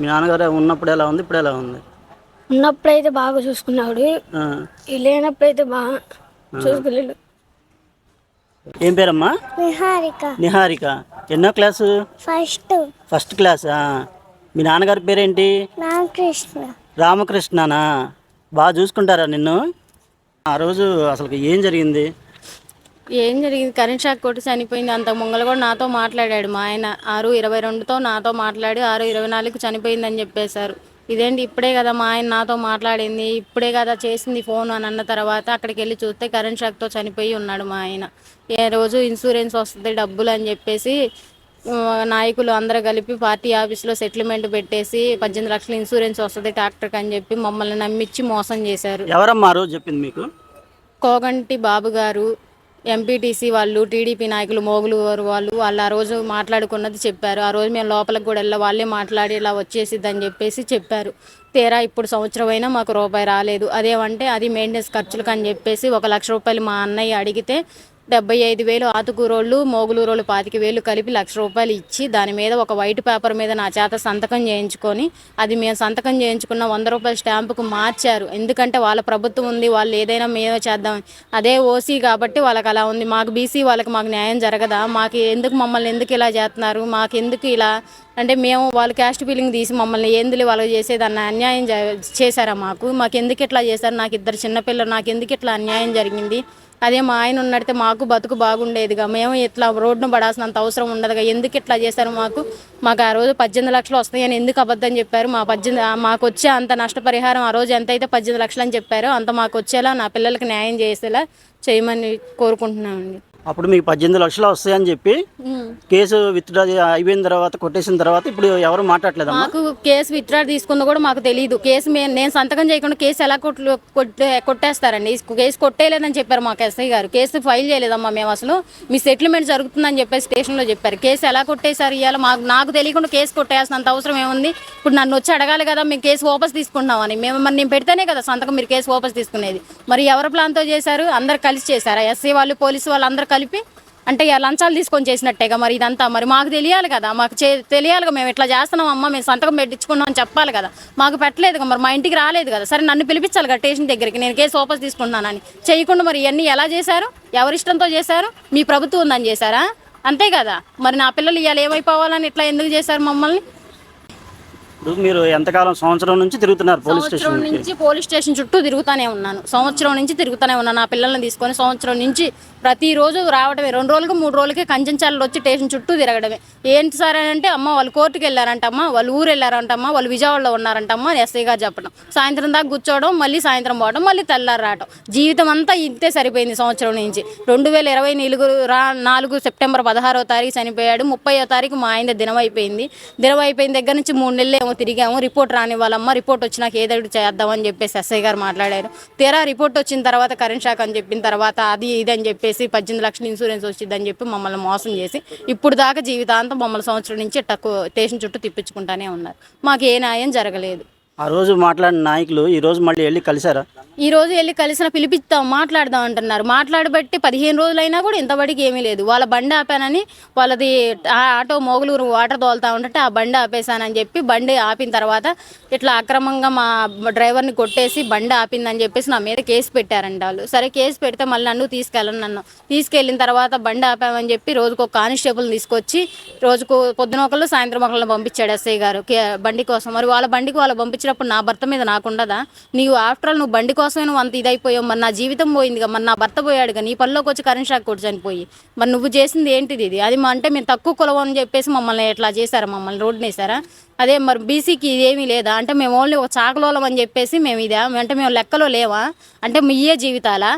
మీ నాన్నగారు ఉన్నప్పుడు ఎలా ఉంది? ఇప్పుడు ఎలా ఉంది? ఉన్నప్పుడైతే బాగా చూసుకున్నాడు. ఆ, ఈ లేనప్పుడైతే బాగా చూసుకోలేడు ఏం పేరమ్మా? నిహారిక. నిహారిక. ఎన్నో క్లాసు? ఫస్ట్. ఫస్ట్ క్లాసా? మీ నాన్నగారి పేరేంటి? రామకృష్ణ. రామకృష్ణనా? బాగా చూసుకుంటారా నిన్ను? ఆ రోజు అసలు ఏం జరిగింది? ఏం జరిగింది? కరెంట్ షాక్ కొట్టి చనిపోయింది. అంత ముంగల కూడా నాతో మాట్లాడాడు మా ఆయన. ఆరు ఇరవై రెండుతో నాతో మాట్లాడి ఆరు ఇరవై నాలుగు చనిపోయిందని చెప్పేశారు. ఇదేంటి? ఇప్పుడే కదా మా ఆయన నాతో మాట్లాడింది. ఇప్పుడే కదా చేసింది ఫోన్ అని అన్న తర్వాత అక్కడికి వెళ్ళి చూస్తే కరెంట్ షాక్తో చనిపోయి ఉన్నాడు మా ఆయన. ఏ రోజు ఇన్సూరెన్స్ వస్తుంది డబ్బులు అని చెప్పేసి నాయకులు అందరూ కలిపి పార్టీ ఆఫీస్లో సెటిల్మెంట్ పెట్టేసి పద్దెనిమిది లక్షల ఇన్సూరెన్స్ వస్తుంది ట్రాక్టర్కి అని చెప్పి మమ్మల్ని నమ్మించి మోసం చేశారు. ఎవరమ్మా ఆ రోజు చెప్పింది మీకు? కోగంటి బాబు గారు ఎంపీటీసీ వాళ్ళు టీడీపీ నాయకులు మోగులు వారు వాళ్ళు వాళ్ళు ఆ రోజు మాట్లాడుకున్నది చెప్పారు. ఆ రోజు మేము లోపలికి కూడా వెళ్ళి వాళ్ళే మాట్లాడి ఇలా వచ్చేసిద్దని చెప్పేసి చెప్పారు. తీరా ఇప్పుడు సంవత్సరం అయినా మాకు రూపాయి రాలేదు. అదేమంటే అది మెయింటెనెన్స్ ఖర్చులకు అని చెప్పేసి ఒక లక్ష రూపాయలు మా అన్నయ్య అడిగితే డెబ్బై ఐదు వేలు ఆతుకూరోళ్ళు మోగులూరోళ్ళు పాతిక వేలు కలిపి లక్ష రూపాయలు ఇచ్చి దాని మీద ఒక వైట్ పేపర్ మీద నా చేత సంతకం చేయించుకొని అది మేము సంతకం చేయించుకున్న వంద రూపాయల స్టాంపుకు మార్చారు. ఎందుకంటే వాళ్ళ ప్రభుత్వం ఉంది వాళ్ళు ఏదైనా మేమే చేద్దాం. అదే ఓసీ కాబట్టి వాళ్ళకి అలా ఉంది. మాకు బీసీ వాళ్ళకి మాకు న్యాయం జరగదా? మాకు ఎందుకు మమ్మల్ని ఎందుకు ఇలా చేస్తున్నారు? మాకు ఎందుకు ఇలా? అంటే మేము వాళ్ళు క్యాస్ట్ ఫీలింగ్ తీసి మమ్మల్ని ఏందులు వాళ్ళు చేసేది అన్యాయం చేశారా మాకు? మాకు ఎందుకు ఇట్లా చేశారు? నాకు ఇద్దరు చిన్నపిల్లలు నాకు ఎందుకు ఇట్లా అన్యాయం జరిగింది? అదే మా ఆయన ఉన్నడితే మాకు బతుకు బాగుండేదిగా. మేము ఇట్లా రోడ్డును పడాల్సినంత అవసరం ఉండదుగా. ఎందుకు ఇట్లా చేశారు మాకు? మాకు ఆ రోజు పద్దెనిమిది లక్షలు వస్తాయని ఎందుకు అబద్ధం చెప్పారు? మా పద్దెనిమిది మాకు వచ్చే అంత నష్టపరిహారం ఆ రోజు ఎంత అయితే పద్దెనిమిది లక్షలు అని చెప్పారో అంత మాకు వచ్చేలా నా పిల్లలకి న్యాయం చేసేలా చేయమని కోరుకుంటున్నామండి. అప్పుడు మీకు పద్దెనిమిది లక్షలు వస్తాయని చెప్పి కేసు విత్డ్రా అయిపోయిన తర్వాత కొట్టేసిన తర్వాత ఇప్పుడు ఎవరు మాట్లాడలేదమ్మా మాకు కేసు విత్డ్రా తీసుకుందో కూడా మాకు తెలియదు కేసు నేను సంతకం చేయకుండా కేసు ఎలా కొట్లు కొట్టే కొట్టేస్తారండి? కేసు కొట్టేయలేదని చెప్పారు మాకు ఎస్ఐ గారు. కేసు ఫైల్ చేయలేదమ్మా మేము అసలు. మీ సెటిల్మెంట్ జరుగుతుందని చెప్పేసి స్టేషన్లో చెప్పారు. కేసు ఎలా కొట్టేశారు ఇవాళ మాకు నాకు తెలియకుండా కేసు కొట్టేయాల్సినంత అవసరం ఏముంది? ఇప్పుడు నన్ను వచ్చి అడగాలి కదా మేము కేసు వాపస్ తీసుకుంటున్నామని. మేము మరి నేను పెడితేనే కదా సంతకం మీరు కేసు వాపస్ తీసుకునేది. మరి ఎవరి ప్లాన్తో చేశారు? అందరు కలిసి చేశారా? ఎస్ఐ వాళ్ళు పోలీసు వాళ్ళు అందరు కలిపి అంటే ఇక లంచాలు తీసుకొని చేసినట్టేగా మరి ఇదంతా మరి మాకు తెలియాలి కదా. మాకు చే తెలియాలిగా మేము ఇట్లా చేస్తున్నాం అమ్మ మేము సంతకం పెట్టించుకున్నాం అని చెప్పాలి కదా. మాకు పెట్టలేదు మరి మా ఇంటికి రాలేదు కదా. సరే నన్ను పిలిపించాలి కదా స్టేషన్ దగ్గరికి నేను కేసు వాపస్ తీసుకుంటున్నానని. చేయకుండా మరి ఇవన్నీ ఎలా చేశారు? ఎవరిష్టంతో చేశారు? మీ ప్రభుత్వం ఉందని చేశారా? అంతే కదా. మరి నా పిల్లలు ఇవాళ ఏమైపోవాలని ఇట్లా ఎందుకు చేశారు మమ్మల్ని? ఇప్పుడు మీరు ఎంతకాలం సంవత్సరం నుంచి తిరుగుతున్నారు పోలీస్ సంవత్సరం స్టేషన్ నుంచి పోలీస్ స్టేషన్ చుట్టూ తిరుగుతానే ఉన్నాను. సంవత్సరం నుంచి తిరుగుతానే ఉన్నాను నా పిల్లల్ని తీసుకొని సంవత్సరం నుంచి ప్రతిరోజు రావడమే రెండు రోజులకు మూడు రోజులకి కంచెంచాలలో వచ్చి స్టేషన్ చుట్టూ తిరగడమే. ఏంటి సార్ అని అంటే అమ్మ వాళ్ళు కోర్టుకి వెళ్ళారంటమ్మా వాళ్ళు ఊరు వెళ్ళారంటమ్మా వాళ్ళు విజయవాడలో ఉన్నారంటమ్మా అని ఎస్ఐ గారు చెప్పడం. సాయంత్రం దాకా కూర్చోవడం మళ్ళీ సాయంత్రం పోవడం మళ్ళీ తెల్లారి రావడం జీవితం అంతా ఇంతే సరిపోయింది సంవత్సరం నుంచి. రెండు వేల ఇరవై నాలుగు రా నాలుగు సెప్టెంబర్ పదహారో తారీఖు చనిపోయాడు. ముప్పయో తారీఖు మా ఆయన దినం అయిపోయింది దినం అయిపోయిన దగ్గర నుంచి మూడు నెలలు ఏమో తిరిగాము. రిపోర్ట్ రానివ్వాలమ్మా రిపోర్ట్ వచ్చినాక ఏదోటి చేద్దామని చెప్పేసి ఎస్ఐ గారు మాట్లాడారు. తీరా రిపోర్ట్ వచ్చిన తర్వాత కరెంట్ షాక్ అని చెప్పిన తర్వాత అది ఇది అని చెప్పేసి పద్దెనిమిది లక్షల ఇన్సూరెన్స్ వచ్చిందని చెప్పి మమ్మల్ని మోసం చేసి ఇప్పుడు దాకా జీవితాంతం మమ్మల్ని సంవత్సరం నుంచి టక్కు స్టేషన్ చుట్టూ తిప్పించుకుంటానే ఉన్నారు. మాకు ఏ న్యాయం జరగలేదు. ఆ రోజు మాట్లాడిన నాయకులు ఈ రోజు మళ్ళీ వెళ్ళి కలిశారా? ఈ రోజు వెళ్ళి కలిసిన పిలిపిస్తాం మాట్లాడదాం అంటున్నారు. మాట్లాడబట్టి పదిహేను రోజులైనా కూడా ఇంతవరకు ఏమీ లేదు. వాళ్ళ బండి ఆపానని వాళ్ళది ఆ ఆటో మోగులూరు వాటర్ తోలుతా ఉంటే ఆ బండి ఆపేశానని చెప్పి బండి ఆపిన తర్వాత ఇట్లా అక్రమంగా మా డ్రైవర్ని కొట్టేసి బండి ఆపిందని చెప్పేసి నా మీద కేసు పెట్టారంట వాళ్ళు. సరే కేసు పెడితే మళ్ళీ నన్ను తీసుకెళ్ళను నన్ను. తీసుకెళ్ళిన తర్వాత బండి ఆపామని చెప్పి రోజుకు ఒక కానిస్టేబుల్ తీసుకొచ్చి రోజుకు పొద్దున ఒకళ్ళు సాయంత్రం ఒకళ్ళు పంపించాడు ఎస్ఐ గారు. కే- బండి కోసం. మరి వాళ్ళ బండికి వాళ్ళు వచ్చినప్పుడు నా భర్త మీద నాకుండదా? నీవు ఆఫ్టర్ ఆల్ నువ్వు బండి కోసమే నువ్వు అంత ఇదైపోయావు. మరి నా జీవితం పోయిందిగా. మరి నా భర్త పోయాడుగా. నీ పనిలోకి వచ్చి కరెంట్ షాక్ కొట్టి చనిపోయి. మరి నువ్వు చేసింది ఏంటిది ఇది? అది మా అంటే మేము తక్కువ కులం అని చెప్పేసి మమ్మల్ని ఎట్లా చేశారా? మమ్మల్ని రోడ్డు వేసారా అదే మరి బీసీకి ఇదేమీ లేదా? అంటే మేము ఓన్లీ ఒక చాకలోలం అని చెప్పేసి మేము ఇదా. అంటే మేము లెక్కలో లేవా? అంటే మీయే జీవితాలా?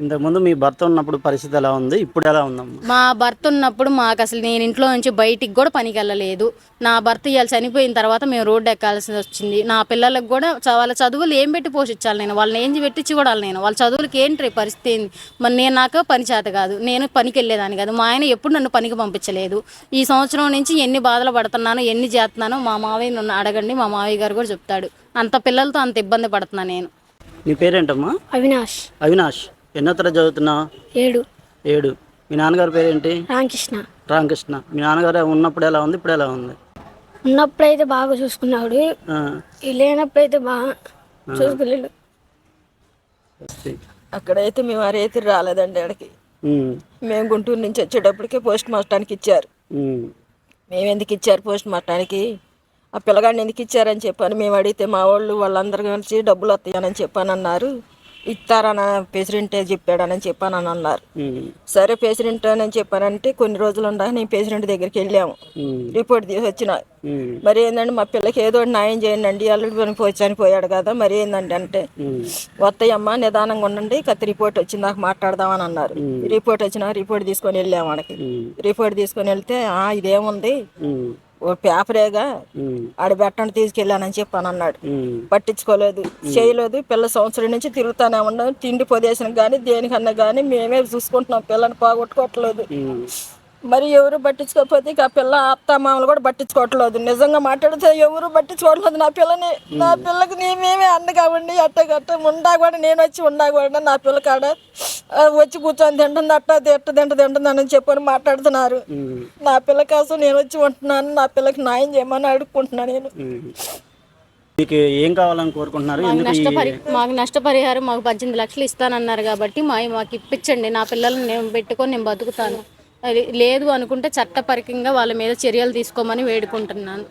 ఇంతకుముందు మీ భర్త ఉన్నప్పుడు పరిస్థితి ఎలా ఉంది? ఇప్పుడు ఎలా ఉందమ్మా? మా భర్త ఉన్నప్పుడు మాకు అసలు నేను ఇంట్లో నుంచి బయటికి కూడా పనికి వెళ్ళలేదు నా భర్త ఇవాళ చనిపోయిన తర్వాత మేము రోడ్డు ఎక్కాల్సి వచ్చింది. నా పిల్లలకు కూడా చ- వాళ్ళ చదువులు ఏం పెట్టి పోషించాలి నేను? వాళ్ళని ఏం పెట్టి చూడాలి నేను? వాళ్ళ చదువులకి ఏంటి పరిస్థితి ఏంది? మరి నేను నాకు పని చేత కాదు. నేను పనికి వెళ్ళేదాన్ని కాదు. మా ఆయన ఎప్పుడు నన్ను పనికి పంపించలేదు. ఈ సంవత్సరం నుంచి ఎన్ని బాధలు పడుతున్నానో ఎన్ని చేస్తున్నానో మా మావయ్య నన్ను అడగండి. మా మావయ్య గారు కూడా చెప్తాడు. అంత పిల్లలతో అంత ఇబ్బంది పడుతున్నా నేను. నీ పేరేంటమ్మా? అవినాష్. అవినాష్. ఎన్నో తరగతి చదువుతున్నావు? ఏడు. ఏడు. మీ నాన్నగారి పేరేంటి? రామకృష్ణ. రామకృష్ణ. మీ నాన్నగారు ఉన్నప్పుడు ఎలా ఉంది? ఇప్పుడు ఎలా ఉంది? ఉన్నప్పుడైతే బాగా చూసుకున్నాడు. ఆ, ఈ లేనప్పుడైతే బాగా చూసుకోలేడు వస్తే. అక్కడైతే మేము ఆ రైతు రాలేదండి ఆడికి. ఉమ్, మేము గుంటూరు నుంచి వచ్చేటప్పటికే పోస్ట్ మాస్టర్కి ఇచ్చారు. ఉమ్, మేము ఎందుకు ఇచ్చారు పోస్ట్ మాస్టర్కి ఆ పిల్లగాడిని ఎందుకు ఇచ్చారని చెప్పాను మేము అడిగితే మా వాళ్ళు వాళ్ళందరూ కలిసి డబ్బులు వస్తాయని చెప్పాను అన్నారు. ఇస్తారని ప్రెసిడెంటే చెప్పాడని చెప్పానని అన్నారు. సరే ప్రెసిడెంట్ అని చెప్పానంటే కొన్ని రోజులు ఉండా నేను ప్రెసిడెంట్ దగ్గరికి వెళ్ళాము. రిపోర్ట్ తీసి వచ్చిన. మరి ఏంటంటే మా పిల్లకి ఏదో న్యాయం చేయండి అండి అల్లుడు చనిపోయి చనిపోయాడు కదా మరి ఏందండి అంటే వస్తాయమ్మా నిదానంగా ఉండండి కత్తి రిపోర్ట్ వచ్చింది నాకు మాట్లాడదామని అన్నారు. రిపోర్ట్ వచ్చిన రిపోర్ట్ తీసుకొని వెళ్ళాము మనకి రిపోర్ట్ తీసుకొని వెళ్తే "ఆ, ఇదేముంది? ఓ పేపరేగా ఆడ పెట్టండి తీసుకెళ్ళానని చెప్పాను అన్నాడు. ఉమ్, పట్టించుకోలేదు చేయలేదు పిల్ల సంవత్సరం నుంచి తిరుగుతానే ఉన్నాం తిండి పొదేసిన కానీ దేనికన్నా కానీ మేమే చూసుకుంటున్నాం పిల్లని పోగొట్టుకోవట్లేదు. మరి ఎవరు పట్టించుకోకపోతే ఇక ఆ పిల్ల అత్త మామలు కూడా పట్టించుకోవట్లేదు. నిజంగా మాట్లాడితే ఎవరు పట్టించుకోవట్లేదు నా పిల్లని. నా పిల్లకి నీ మేమే అండగా ఉండి అట్ట గట్ట ఉండా కూడా నేను వచ్చి ఉండా కూడా నా పిల్ల కాడ. వచ్చి కూర్చొని తింటుంది అట్ట తిట్ట తింట తింటుంది అని చెప్పని మాట్లాడుతున్నారు. నా పిల్ల కోసం నేను వచ్చి ఉంటున్నాను నా పిల్లకి న్యాయం చేయమని అడుక్కుంటున్నాను నేను. మీకు ఏం కావాలని కోరుకుంటున్నారు? మాకు నష్టపరి నష్టపరిహారం మాకు పద్దెనిమిది లక్షలు ఇస్తానన్నారు కాబట్టి మా మాకు ఇప్పించండి. నా పిల్లల్ని నేను పెట్టుకొని నేను బతుకుతాను. అది లేదు అనుకుంటే చట్టపరికంగా వాళ్ళ మీద చర్యలు తీసుకోమని వేడుకుంటున్నాను.